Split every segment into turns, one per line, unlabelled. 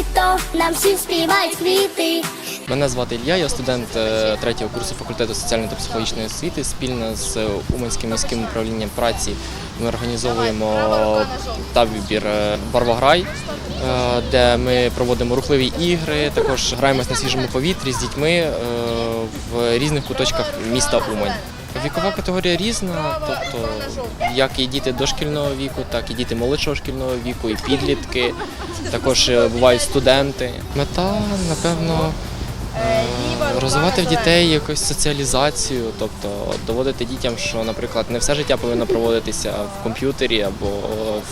літо, нам всім співають квіти.
Мене звати Ілля, я студент е, третього курсу факультету соціальної та психологічної освіти. Спільно з Уманським міським управлінням праці ми організовуємо табір е, Барвограй, е, де ми проводимо рухливі ігри, також граємось на свіжому повітрі з дітьми е, в різних куточках міста Умань. Вікова категорія різна, тобто як і діти дошкільного віку, так і діти молодшого шкільного віку, і підлітки, також е, бувають студенти. Мета, напевно, е, розвивати в дітей якусь соціалізацію, тобто доводити дітям, що, наприклад, не все життя повинно проводитися в комп'ютері або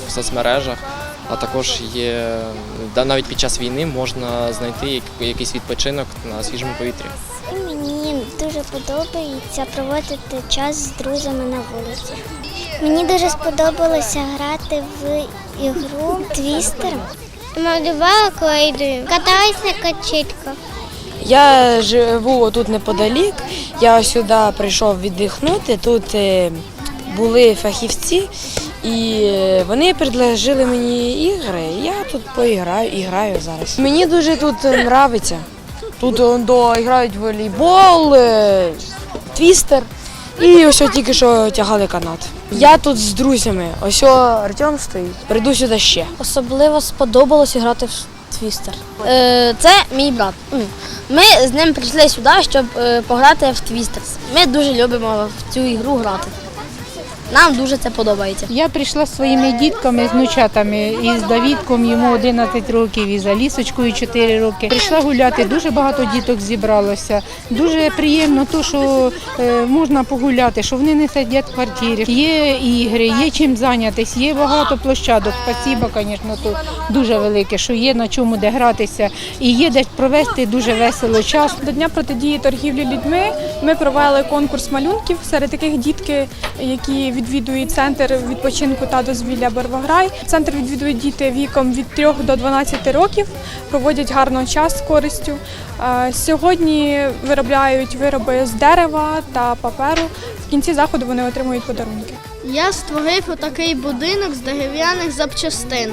в соцмережах, а також є навіть під час війни можна знайти якийсь відпочинок на свіжому повітрі.
Мені дуже подобається проводити час з друзями на вулиці. Мені дуже сподобалося грати в ігру Твістер. Малювала клейдою, каталась на качельках.
Я живу тут неподалік. Я сюди прийшов віддихнути. Тут е, були фахівці, і е, вони предложили мені ігри. Я тут поіграю і граю зараз. Мені дуже тут подобається. Тут он, до грають волейбол, е, твістер. І ось тільки що тягали канат. Я тут з друзями. Ось Артем стоїть. Прийду сюди ще.
Особливо сподобалось грати в твістер. Е, це мій брат. Ми з ним прийшли сюди, щоб е, пограти в твістер. Ми дуже любимо в цю ігру грати. Нам дуже це подобається.
Я прийшла зі своїми дітками, з внучатами, і з Давідком, йому 11 років, і з Алісочкою 4 роки. Прийшла гуляти, дуже багато діток зібралося. Дуже приємно, то, що е, можна погуляти, що вони не сидять в квартирі. Є ігри, є чим зайнятися, є багато площадок. Спасіба, звісно, то дуже велике, що є на чому де гратися, і є де провести дуже весело час.
До дня протидії торгівлі людьми ми провели конкурс малюнків серед яких дітки, які відвідують центр відпочинку та дозвілля Барваграй. Центр відвідують діти віком від 3 до 12 років, проводять гарно час з користю. Е, Сьогодні виробляють вироби з дерева та паперу. В кінці заходу вони отримують подарунки.
Я створив отакий будинок з дерев'яних запчастин.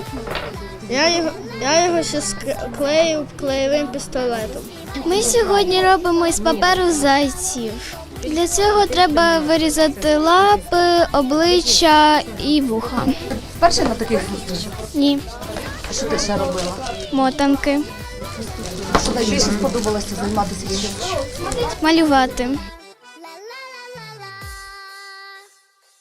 Я його, я його ще склеїв клеєвим пістолетом.
Ми сьогодні робимо із паперу зайців. Для цього треба вирізати лапи, обличчя і вуха.
Перше на таких зустрічах.
Ні,
А що ти ще робила?
мотанки,
Що найбільше сподобалося займатися
малювати.